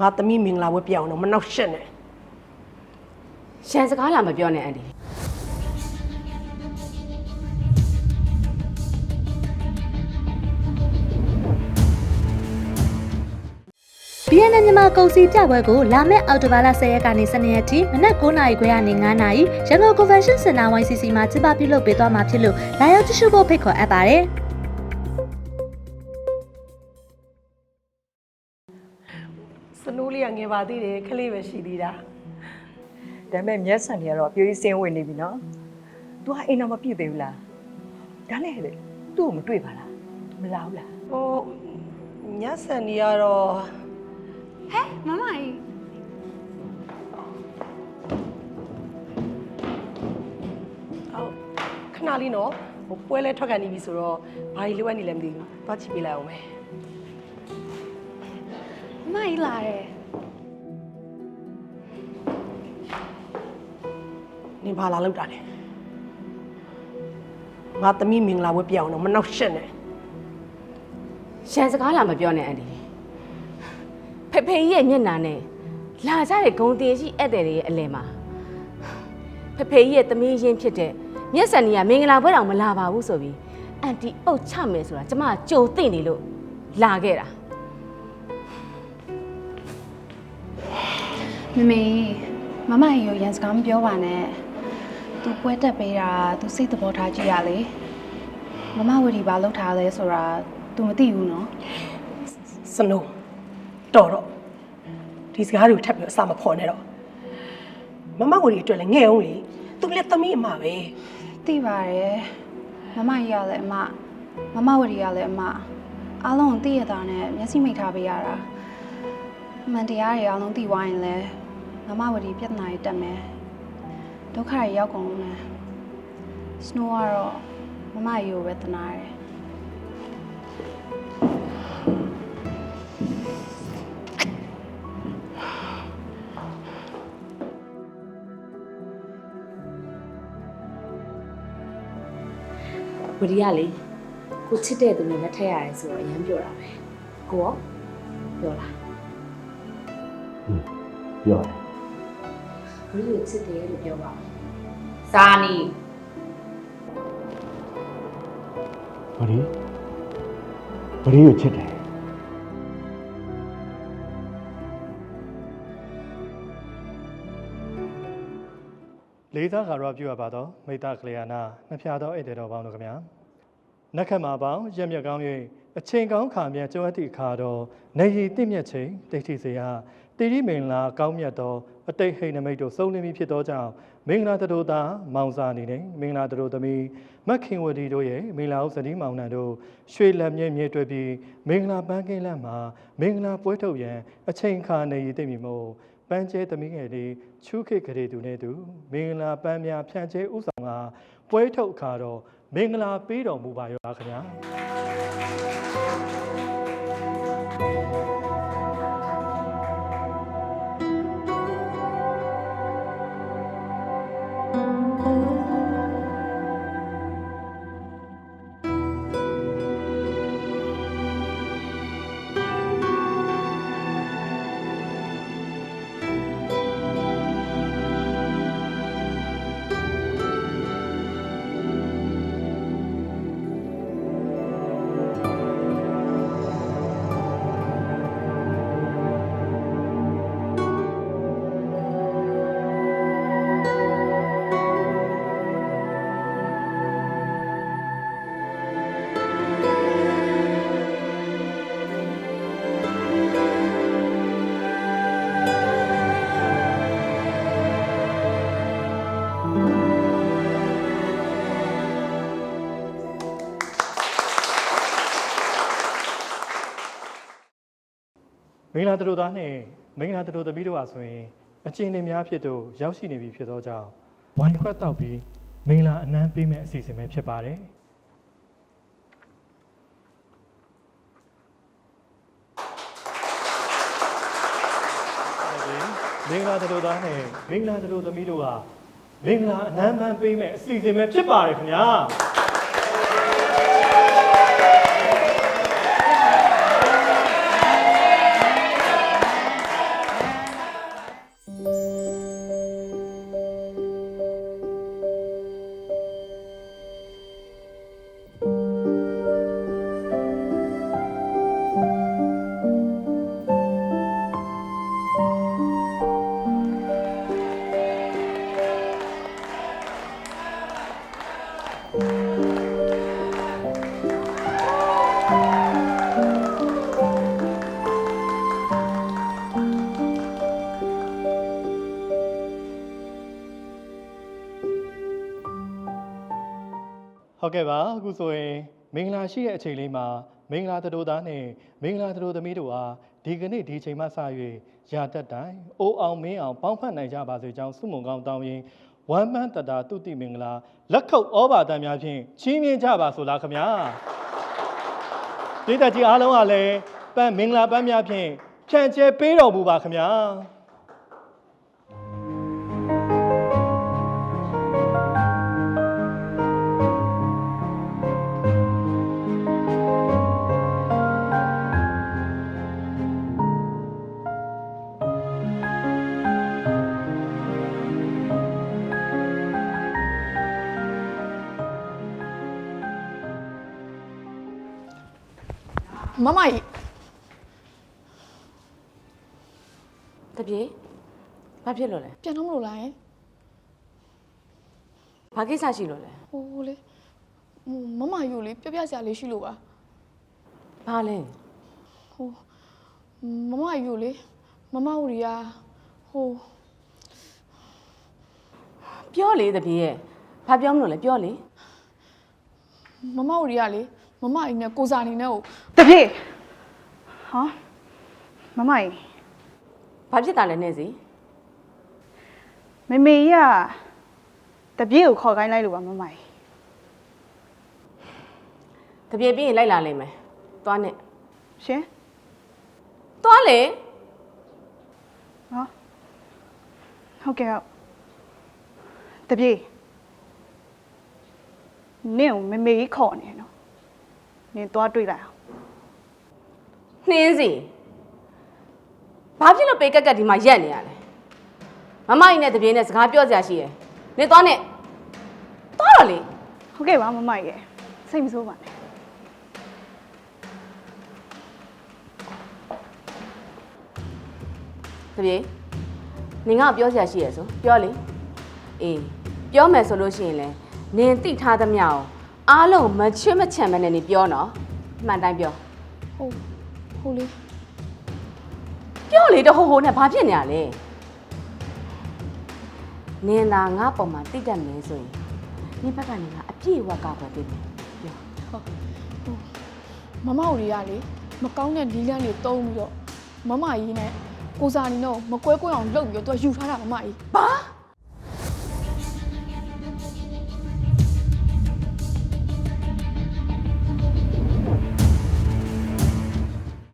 ငါသမီးမင်္ဂလာဝဲပြအောင်တော့မနှောက်ရှက်နဲ့ရှန်စကားလာမပြောနဲ့အန်ဒီဘီယန်နယ်မြန်မာကုန်စည်ပြပွဲကိုလာမယ့်အောက်တိုဘာလ10ရက်ကနေ12ရက်ထိမနက်9:00နာရီခွဲကနေ9:00နာရီရန်ကုန် Convention Center YCC မှာကျင်းပပြုလုပ်ပေးသွားမှာဖြစ်လို့လာရောက်ကြည့်ရှုဖို့ဖိတ်ခေါ်အပ်ပါတယ်။ စနိုးလေးကငယ်ပါသေးတယ်ခလေးပဲရှိသေးတာဒါပေမဲ့မျက်စံတွေကတော့အပြိုကြီးစင်းဝင်နေပြီနော်။ तू ကအိမ်တော့မပြည့်သေးဘူးလား။ဒါနဲ့လေသူ့ကိုမတွေ့ပါလား။မလာဘူးလားဟိုညဆန်နေကတော့မမကြီးအော်ခဏလေးနော်ဟိုပွဲလဲထွက်ကန်နေပြီဆိုတော့ဘာကြီးလိုအပ်နေလဲမသိဘူးသွားချစ်ပေးလိုက်အောင်မယ် မမကြီးလာတယ် နင်ဘာလာလောက်တာလဲငါသမီးမင်္ဂလာဝဲပြအောင်တော့မနှောက်ရှက်နဲ့ရှန်စကားလာမပြောနဲ့အန်ဒီဖေဖေကြီးရဲ့မျက်နှာနဲ့လာကြတဲ့ဂုံတင်ရှိဧည့်သည်တွေရဲ့အလဲမှာဖေဖေကြီးရဲ့သမီးရင်းဖြစ်တဲ့မျက်စံကြီးကမင်္ဂလာပွဲတော်မလာပါဘူးဆိုပြီးအန်တီပုတ်ချမယ်ဆိုတာကျမကကြိုသိနေလို့လာခဲ့တာမမေမမကြီးကိုရန်စကားမပြောပါနဲ့ သူပွဲတက်ပေးတာသူစိတ်သဘောထားကြည့်ရလေမမဝတီဘာလောက်ထားလဲဆိုတာ तू မသိဘူးနော်စနိုးတော်တော့ဒီစကားတွေကိုထပ်ပြီးအစမဖော်နဲ့တော့မမကိုကြီးအတွက်လည်းငဲ့အောင်လေသူလည်းသမီးအမပဲသိပါတယ်မမကြီးကလည်းအမမမဝတီကလည်းအမအားလုံးကိုသိရတာနဲ့မျက်စိမိတ်ထားပေးရတာအမှန်တရားတွေအားလုံးသိသွားရင်လည်းမမဝတီပြဿနာတွေတက်မယ် ဒုက္ခတွေရောက်ကုန်လို့မယ်စနိုးကတော့မမကြီးကိုပဲတနာတယ်ဝဒီကလေကိုချစ်တဲ့သူနဲ့လက်ထက်ရတယ်ဆိုတော့အရင်ပြောတာပဲကိုရောပြောလားပြောတယ် ဝဒီကိုချစ်တယ်လို့ပြောပါစာနီဗရီဗရီကိုချစ်တယ်လေးစားခါရပြုရပါတော့မိတ္တကလျာဏနှစ်ဖြာသောဧည့်သည်တော်ပေါင်းတို့ခင်ဗျာနက္ခတ်မှာပေါင်းရက်မြက်ကောင်း၍ အချိန်ကောင်းခါမြတ်ကျွမ်းသည့်ခါတော်နေရီတင့်မြတ်ချိန်ဒိဋ္ဌိစေယတိရိမင်္ဂလာကောင်းမြတ်သောအတိတ်ဟိတ်နမိတ်တို့စုံလင်ပြီဖြစ်သောကြောင့်မင်္ဂလာတရိုသားမောင်စာအနေနဲ့မင်္ဂလာတရိုသမီးမက်ခင်ဝတီတို့ရဲ့မင်္ဂလာဥစတိမောင်နှံတို့ရွှေလက်မြဲမြဲတွေ့ပြီးမင်္ဂလာပန်းကင်းလမ်းမှာမင်္ဂလာပွဲထုတ်ရန်အချိန်ခါနေရီတင့်ပြီမို့ပန်းကျဲသမီးငယ်လေးချူးခိတ်ကလေးသူနဲ့သူမင်္ဂလာပန်းများဖြန့်ကျဲဥဆောင်ကပွဲထုတ်ခါတော့မင်္ဂလာပေးတော်မူပါရောလားခင်ဗျာ င်္ဂလာတရိုသားနဲ့မင်္ဂလာတရိုသမီးတို့ဟာဆိုရင်အချင်းတွေများဖြစ်တို့ရောက်ရှိနေပြီဖြစ်သောကြောင့်ဝိုင်းခွက်တောက်ပြီးမင်္ဂလာအနမ်းပေးမဲ့အစီအစဉ်ပဲဖြစ်ပါတယ်မင်္ဂလာတရိုသားနဲ့မင်္ဂလာတရိုသမီးတို့ဟာမင်္ဂလာအနမ်းပန်းပေးမဲ့အစီအစဉ်ပဲဖြစ်ပါတယ်ခင်ဗျာ ဟုတ်ကဲ့ပါအခုဆိုရင်မင်္ဂလာရှိတဲ့အချိန်လေးမှာမင်္ဂလာသတို့သားနဲ့မင်္ဂလာသတို့သမီးတို့အားဒီကနေ့ဒီအချိန်မှစ၍ရာတက်တိုင်းအိုးအောင်မင်းအောင်ပေါင်းဖက်နိုင်ကြပါစေကြောင်းဆုမွန်ကောင်းတောင်းရင်ဝမ်းမန်းတတာတုတိမင်္ဂလာလက်ခုပ်ဩဘာတန်များဖြင့်ချီးမြှင့်ကြပါဆိုလားခင်ဗျာဒေသကြီးအားလုံးကလည်းပန်းမင်္ဂလာပန်းများဖြင့်ဖြန့်ကျဲပေးတော်မူပါခင်ဗျာ မမကြီးတပြေဘာဖြစ်လို့လဲပြန်တော့မလို့လားယင်ဘာကိစ္စရှိလို့လဲဟိုလေဟိုမမကြီးကိုလေပြပြစရာလေးရှိလို့ပါဘာလဲဟိုမမကြီးကိုလေမမဝရီယာဟိုပြောလေတပြေရဲ့ဘာပြောမလို့လဲပြောလေမမဝရီယာလေ မမကြီးနဲ့ကိုစာနေနဲ့ကိုတပြေဟာမမကြီးဘာဖြစ်တာလဲနဲ့စီမေမေကြီးကတပြေကိုခေါ်ခိုင်းလိုက်လို့ပါမမကြီးတပြေပြီးရင်လိုက်လာလိမ့်မယ်သွားနဲ့ရှင်သွားလေဟောဟုတ်ကဲ့ဟုတ်တပြေနင့်ကိုမေမေကြီးခေါ်နေတယ် နော်နင်သွားတွေ့လိုက်အောင်နှင်းစီဘာဖြစ်လို့ပေကက်ကက်ဒီမှာရက်နေရလဲမမကြီးနဲ့တပြေနဲ့စကားပြောစရာရှိရယ်နေသွားနဲ့သွားတော့လေဟုတ်ကဲ့ပါမမကြီးရယ်စိတ်မဆိုးပါနဲ့တပြေနင်ကပြောစရာရှိရယ်ဆိုပြောလေအေးပြောမယ်ဆိုလို့ရှိရင်လဲနင်တိထားသမျှကို အားလုံးမချွတ်မချံမနဲ့နေပြောနော်အမှန်တိုင်းပြောဟိုဟိုလေပြောလေတဟိုဟိုနဲ့ဘာဖြစ်နေရလဲနင်သာငါပုံမှာတိတ်တတ်မယ်ဆိုရင်နင်ဘက်ကနေငါအပြည့်အဝကောက်ွယ်ပေးမယ်ပြောမမဝရီယာလေမကောင်းတဲ့လီလန်းတွေတုံးပြီးတော့မမကြီးနဲ့ကိုစာနေနဲ့ကိုမကွဲကွဲအောင်လုပ်ပြီးတော့သူကယူထားတာမမကြီးဘာ